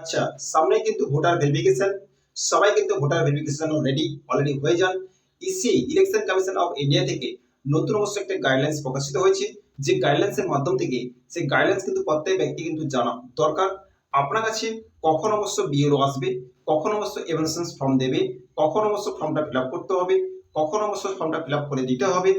আচ্ছা সামনে কিন্তু ভোটার ভেরিফিকেশন সবাই কিন্তু ভোটার ভেরিফিকেশন রেডি অলরেডি হয়ে যান। EC election commission of India থেকে নতুন অবশ্য একটা গাইডলাইন্স প্রকাশিত হয়েছে। যে গাইডলাইন্সের মাধ্যম থেকে সেই গাইডলাইন্স কিন্তু প্রত্যেক ব্যক্তি কিন্তু জানা দরকার। আপনার কাছে কখন অবশ্য বিএলও আসবে, কখন অবশ্য এভালুয়েশন ফর্ম দেবে, কখন অবশ্য ফর্মটা ফিল করতে হবে, কখন অবশ্য ফর্মটা ফিল করে দিতে হবে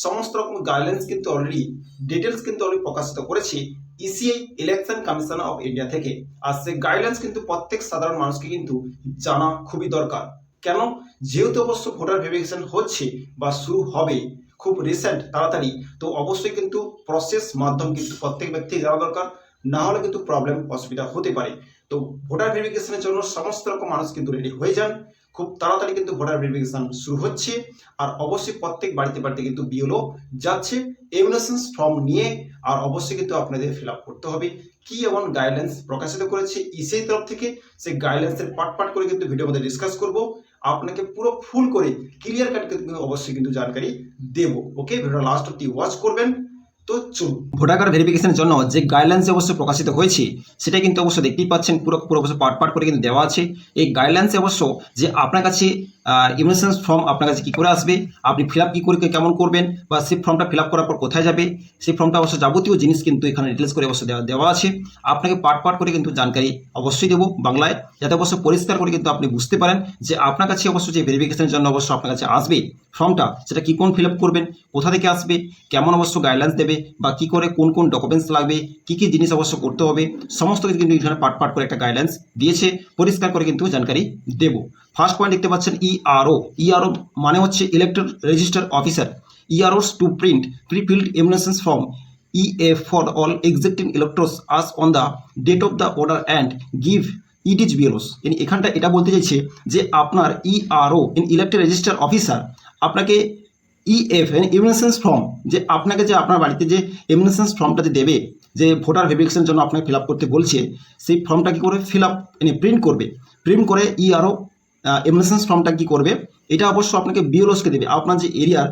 সমস্ত রকম গাইডলাইন্স কিন্তু অলরেডি ডিটেলস কিন্তু অলরেডি প্রকাশিত করেছে ECI election commission of India থেকে। আর সেই গাইডলাইন্স কিন্তু প্রত্যেক সাধারণ মানুষকে কিন্তু জানা খুবই দরকার। কেন? যেহেতু অবশ্য ভোটার ভেরিফিকেশন হচ্ছে বা শুরু হবে খুব রিসেন্ট তাড়াতাড়ি, তো অবশ্যই কিন্তু প্রসেস মাধ্যম কিন্তু প্রত্যেক ব্যক্তি জানা দরকার। না হলে কিন্তু প্রবলেম অসুবিধা হতে পারে। তো ভোটার ভেরিফিকেশনের জন্য সমস্ত রকম মানুষ কিন্তু রেডি হয়ে যান। খুব তাড়াতাড়ি কিন্তু ভোটার ভেরিফিকেশন শুরু হচ্ছে। আর অবশ্যই প্রত্যেক বাড়িতে বাড়িতে কিন্তু বিএলও যাচ্ছে। এমিনেশন ফর্ম নিয়ে আর অবশ্যই কিন্তু আপনাদের ফিল আপ করতে হবে। কি এমন গাইডলাইন্স প্রকাশিত করেছে ইসিআই তরফ থেকে, সেই গাইডলাইন্সের পার্ট পার্ট করে কিন্তু ভিডিওর মধ্যে ডিসকাস করব। আপনাকে পুরো ফুল করে ক্লিয়ার কাট কিন্তু অবশ্যই কিন্তু জানকারি দেব। ওকে ভিডিও লাস্ট অব্দি ওয়াচ করবেন। তো চলুন ভোটার কার্ড ভেরিফিকেশনের জন্য যে গাইডলাইন্স অবশ্যই প্রকাশিত হয়েছে, সেটা কিন্তু অবশ্য দেখতেই পাচ্ছেন, পুরো পুরো অবশ্য পার্ট পার্ট করে কিন্তু দেওয়া আছে। এই গাইডলাইন্সে অবশ্য যে আপনার কাছে ইমিউনেশন ফর্ম আপনার কাছে কী করে আসবে, আপনি ফিল আপ কী করে, কেমন করবেন, বা সেই ফর্মটা ফিল আপ করার পর কোথায় যাবে, সেই ফর্মটা অবশ্য যাবতীয় জিনিস কিন্তু এখানে ডিটেলস করে অবশ্য দেওয়া দেওয়া আছে। আপনাকে পার্ট পার্ট করে কিন্তু জানকারি অবশ্যই দেবো বাংলায়, যাতে অবশ্য পরিষ্কার করে কিন্তু আপনি বুঝতে পারেন যে আপনার কাছে অবশ্য যে ভেরিফিকেশনের জন্য অবশ্য আপনার কাছে আসবে ফর্মটা সেটা কী কোন ফিল আপ করবেন, কোথা থেকে আসবে, কেমন অবশ্য গাইডলাইন্স দেবে বা কী করে কোন কোন ডকুমেন্টস লাগবে, কী কী জিনিস অবশ্য করতে হবে, সমস্ত কিছু কিন্তু এখানে পার্ট পার্ট করে একটা গাইডলাইন্স দিয়েছে, পরিষ্কার করে কিন্তু জানকারি দেবো। ফার্স্ট পয়েন্ট দেখতে পাচ্ছেন E ইআরও ইআরও মানে হচ্ছে electric register officer EROs to print pre filled enumerations form EA for all existing electors as on the date of the order and give it is B L Os এখানটা এটা বলতে চাইছে যে আপনার E E R O in electric register officer আপনাকে EF enumerations form যে আপনাকে যে আপনার বাড়িতে যে ইমিউনেশনস ফর্মটা যে দেবে, যে ভোটার ভেরিফিকেশনের জন্য আপনাকে ফিল করতে বলছে, সেই ফর্মটা কী করে ফিল আপ মানে প্রিন্ট করবে? প্রিন্ট করে ই ইআরও এমনেশনস ফর্মটা কী করবে? এটা অবশ্য আপনাকে বিএলওসকে দেবে। আপনার যে এরিয়ার